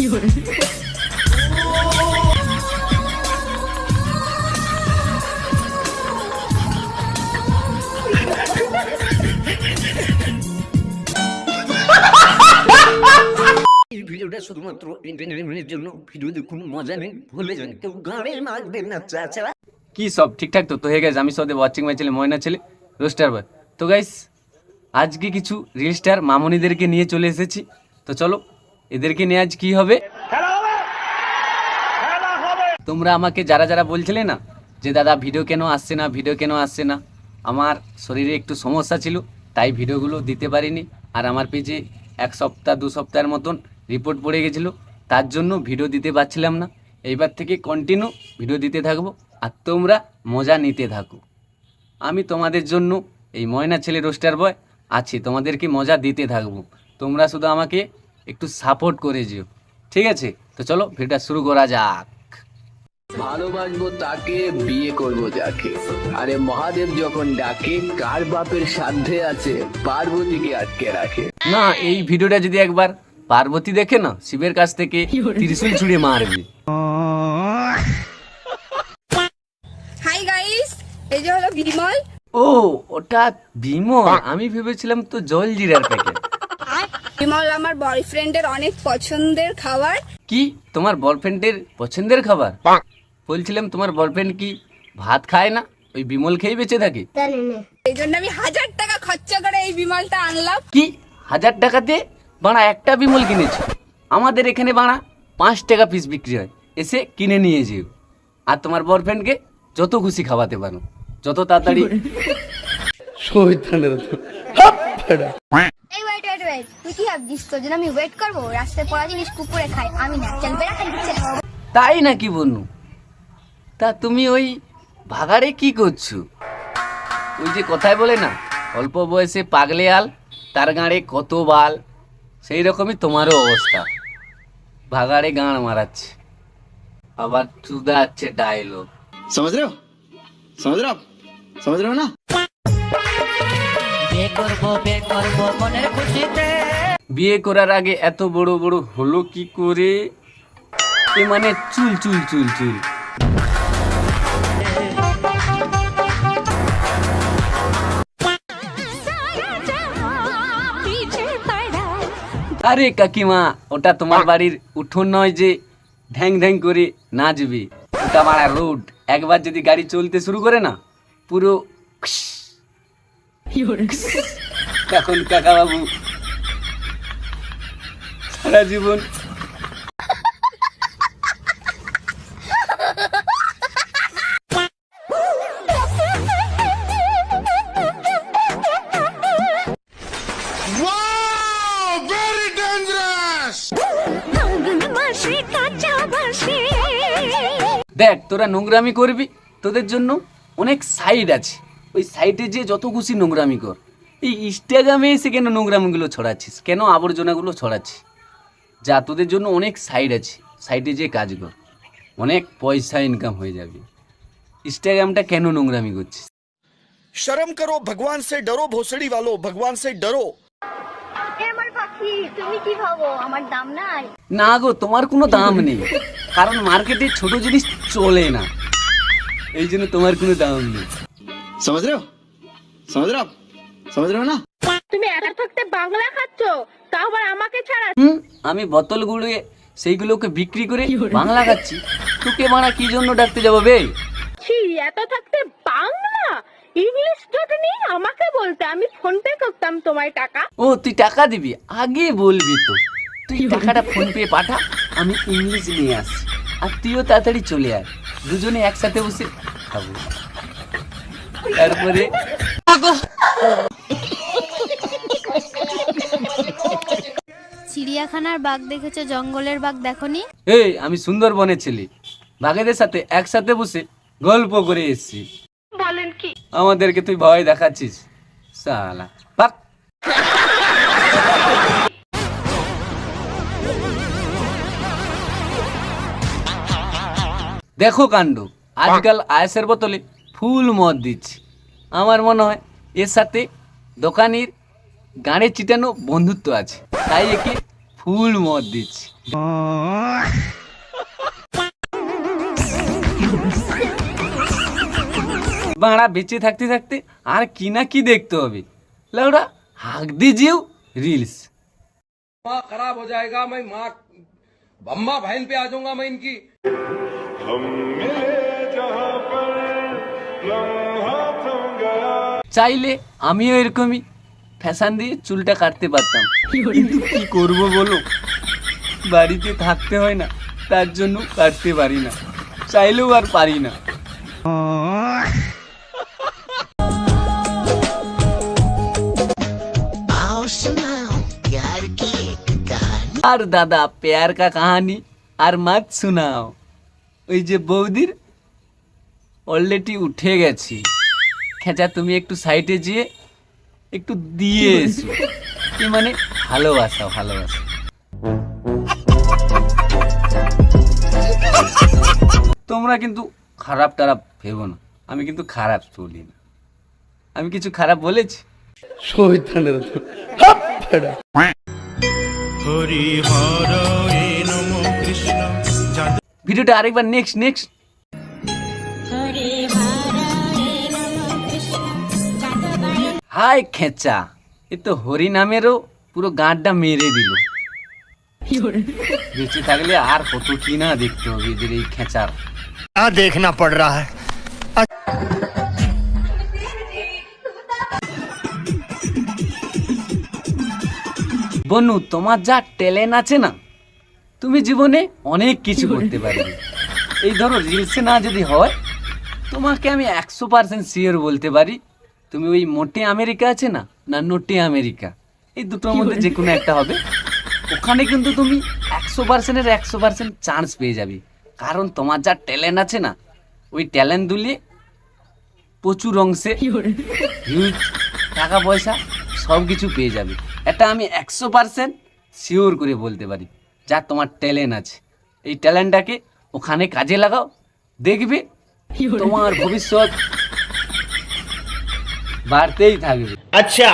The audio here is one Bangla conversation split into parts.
এই ভিডিওটা শুধুমাত্র এন্টারটেনমেন্টের জন্য ভিডিও মজা নেই কি সব? ঠিকঠাক তো? তো হয়ে গেছে, আমি সদে ওয়াচিং মাই ছেলে ময়না ছেলে রোস্টার বয় তো গাইস আজকে কিছু রিল স্টার মামনিদেরকে নিয়ে চলে এসেছি। তো চলো এদেরকে নিয়ে আজ কি হবে? তোমরা আমাকে যারা যারা বলছিলে না যে দাদা ভিডিও কেন আসছে না? ভিডিও কেন আসছে না? আমার শরীরে একটু সমস্যা ছিল তাই ভিডিওগুলো দিতে পারিনি। আর আমার পেজে এক সপ্তাহ দু সপ্তাহের মতন রিপোর্ট পড়ে গেছিল। তার জন্য ভিডিও দিতে পারছিলাম না। এইবার থেকে কন্টিনিউ ভিডিও দিতে থাকব। আর তোমরা মজা নিতে থাকো। আমি তোমাদের জন্য এই ময়না ছেলে রোস্টার বয় আছি। তোমাদেরকে মজা দিতে থাকব। তোমরা শুধু আমাকে একটু সাপোর্ট করে যেও। ঠিক আছে? তো চলো ভিডিওটা শুরু করা যাক। ভালোবাসবো তাকে বিয়ে করব যাকে। আরে মহাদেব যখন ডাকে কার বাপের সাধ্যে আছে পার্বতীকে আটকে রাখে। না এই ভিডিওটা যদি একবার পার্বতী দেখে না শিবের কাছ থেকে ত্রিশূল ছুঁড়ে মারবে। হাই গাইস এই যে হলো বিমল। ও ওটা বিমল। আমি ভেবেছিলাম তো জল জিরার প্যাকেট বিমল আমার বয়ফ্রেন্ডের অনেক পছন্দের খাবার। কি? তোমার বয়ফ্রেন্ডের পছন্দের খাবার? বলছিলাম তোমার বয়ফ্রেন্ড কি ভাত খায় না? ওই বিমল খেয়ে বেঁচে থাকে? এই জন্য আমি হাজার টাকা খরচা করে এই বিমলটা আনলাম। কি? হাজার টাকাতে বাড়া একটা বিমল কিনেছো। আমাদের এখানে বাড়া পাঁচ টাকা পিস বিক্রি হয়। এসে কিনে নিয়ে যেও। আর তোমার বয়ফ্রেন্ডকে যত খুশি খাওয়াতে পারো। যত তাড়াতাড়ি এই ওয়েট ওয়েট ওয়েট তুই কি ভাবছিস তোর জন্য আমি ওয়েট করবো রাস্তায় পড়া জিনিস কুকুরে খাই আমি না চল বেড়া খাই দিচ্ছে তাই নাকি বনু তা তুমি ওই ভাগাড়ে কি করছো ওই যে কথায় বলে না অল্প বয়সে পাগলে আল তার গাঁড়ে কত বাল সেই রকমই তোমারও অবস্থা ভাগাড়ে গাঁড় মারাচ্ছে আবার চুদা আছে ডায়লগ समझ रहे हो समझ रहे हो आप समझ रहे हो ना বিয়ে করার আগে এত বড় বড় হলো কি করে? এ মানে চুল চুল চুল চুল। আরে কাকিমা, ওটা তোমার বাড়ির উঠোন নয় যে ঢ্যাং ঢ্যাং করে নাচবে। ওটা মারা রোড। একবার যদি গাড়ি চলতে শুরু করে না, পুরো এখন কাকা বাবু সারা জীবন দেখ তোরা নোংরামি করবি তোদের জন্য অনেক সাইড আছে। ওই সাইটে যে যত খুশি নোংরামি কর। এই ইনস্টাগ্রামে এসে কেন নোংরামিগুলো ছড়াচ্ছিস? কেন আবর্জনাগুলো ছড়াচ্ছিস? যা তোদের জন্য অনেক সাইট আছে। সাইটে যে কাজ কর। অনেক পয়সা ইনকাম হয়ে যাবে। ইনস্টাগ্রামটা কেন নোংরামি করছিস? শরম করো ভগবান সে ডরো ভোসড়ি ভালো ভগবান সে ডরো। না গো তোমার কোনো দাম নেই। কারণ মার্কেটে ছোট জিনিস চলে না। এই জন্য তোমার কোনো দাম নেই। समझ रहे हो समझ रहे हो आप समझ रहे हो ना তুমি একা থাকতে বাংলা খাচ্ছ তাও আবার আমাকে ছাড়া হুম আমি বোতল গুঁড়িয়ে সেইগুলোকে বিক্রি করে বাংলা খাচ্ছি তোকে মারা কি জন্য ডাকতে যাবো বে ছি এত থাকতে বাংলা ইংলিশ চটনি আমাকে বলতে আমি ফোন পে করতাম তোমায় টাকা ও তুই টাকা দিবি আগে বলবি তো তুই টাকাটা ফোন পে পাঠা আমি ইংলিশ নিয়ে আসছি আর তুইও তাড়াতাড়ি চলে আয় দুজনে একসাথে বসে খাবো তারপরে চিড়িয়াখানার বাঘ দেখেছ জঙ্গলের বাঘ দেখনি? এই আমি সুন্দরবনের ছিলি। বাঘেদের সাথে একসাথে বসে গল্প করে এসেছি। বলেন কি? আমাদেরকে তুই ভয় দেখাচ্ছিস সালা পাক দেখো কাণ্ড আজকাল আয়েসের বোতলে ফুল মদ দিচ্ছে আমার মনে হয় এর সাথে দোকানির গাঁড়ে চিটানো বন্ধুত্ব আছে তাই একে ফুল মত দিচ্ছি বাড়া বেঁচে থাকতে থাকতে আর কি না কি দেখতে হবে লাউডা হাক দিজিও রিলস खराब हो जाएगा मैं माँ बम्मा बहन पे आ जाऊंगा मैं इनकी চাইলে আমিও এরকমই ফ্যাশন দিয়ে চুলটা কাটতে পারতাম। কিন্তু কি করব বলো? বাড়িতে থাকতে হয় না, তার জন্য কাটতে পারি না। চাইলেও আর পারি না। আর দাদা প্যার কা কাহানি আর মাত শোনাও। ওই যে বৌদির অলরেডি উঠে গেছি। খেঁচা তুমি একটু সাইডে যেয়ে একটু দিয়ে এসো। কি মানে? ভালোবাসা ভালোবাসা। তোমরা কিন্তু খারাপ টারাপ ভেবো না। আমি কিন্তু খারাপ চলি না। আমি কিছু খারাপ বলেছি? ভিডিওটা আরেকবার নেক্সট নেক্সট হায় খেঁচা এ তো হরিনামেরও পুরো গাঁটটা মেরে দিল। বেঁচে থাকলে আর কত কি না দেখতে হবে এদের এই খেঁচার। দেখনা পড় রা বনু তোমার যা ট্যালেন্ট আছে না তুমি জীবনে অনেক কিছু করতে পারবে। এই ধরো রিলসে না যদি হয় তোমাকে আমি একশো পার্সেন্ট শিওর বলতে পারি তুমি ওই মোটে আমেরিকা আছে না? না নোটে আমেরিকা? এই দুটোর মধ্যে যে কোনো একটা হবে। ওখানে কিন্তু তুমি একশো পার্সেন্টের একশো পার্সেন্ট চান্স পেয়ে যাবে। কারণ তোমার যা ট্যালেন্ট আছে না ওই ট্যালেন্ট দুলিয়ে প্রচুর অংশে হিউজ টাকা পয়সা সব কিছু পেয়ে যাবে। এটা আমি একশো পার্সেন্ট শিওর করে বলতে পারি যা তোমার ট্যালেন্ট আছে। এই ট্যালেন্টটাকে ওখানে কাজে লাগাও দেখবে তোমার ভবিষ্যৎ বাড়তেই থাকবে। আচ্ছা।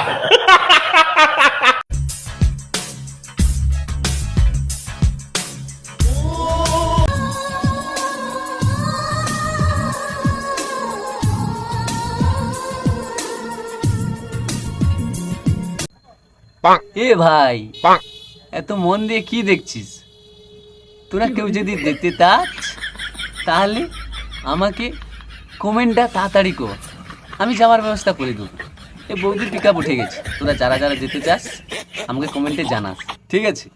এ ভাই এত মন দিয়ে কি দেখছিস? তোরা কেউ যদি দেখতে চাস তাহলে আমাকে কমেন্টটা তাড়াতাড়ি কর। আমি যাওয়ার ব্যবস্থা করে দেবো। এ বৌদির পিক উঠে গেছে। তোরা যারা যারা যেতে চাস, আমাকে কমেন্টে জানাস। ঠিক আছে?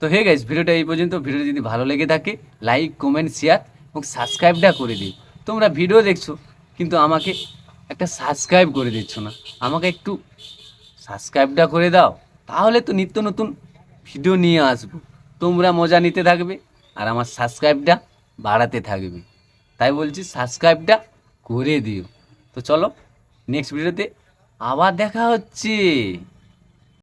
তো হে গাইস ভিডিওটা এই পর্যন্ত। ভিডিও যদি ভালো লেগে থাকে লাইক কমেন্ট শেয়ার এবং সাবস্ক্রাইবটা করে দিও। তোমরা ভিডিও দেখছ, কিন্তু আমাকে একটা সাবস্ক্রাইব করে দিচ্ছ না। আমাকে একটু সাবস্ক্রাইবটা করে দাও। তাহলে তো নিত্য নতুন ভিডিও নিয়ে আসব। তোমরা মজা নিতে থাকবে আর আমার সাবস্ক্রাইবটা বাড়াতে থাকবে। তাই বলছি সাবস্ক্রাইবটা করে দিও। তো চলো নেক্সট ভিডিওতে আবার দেখা হচ্ছে।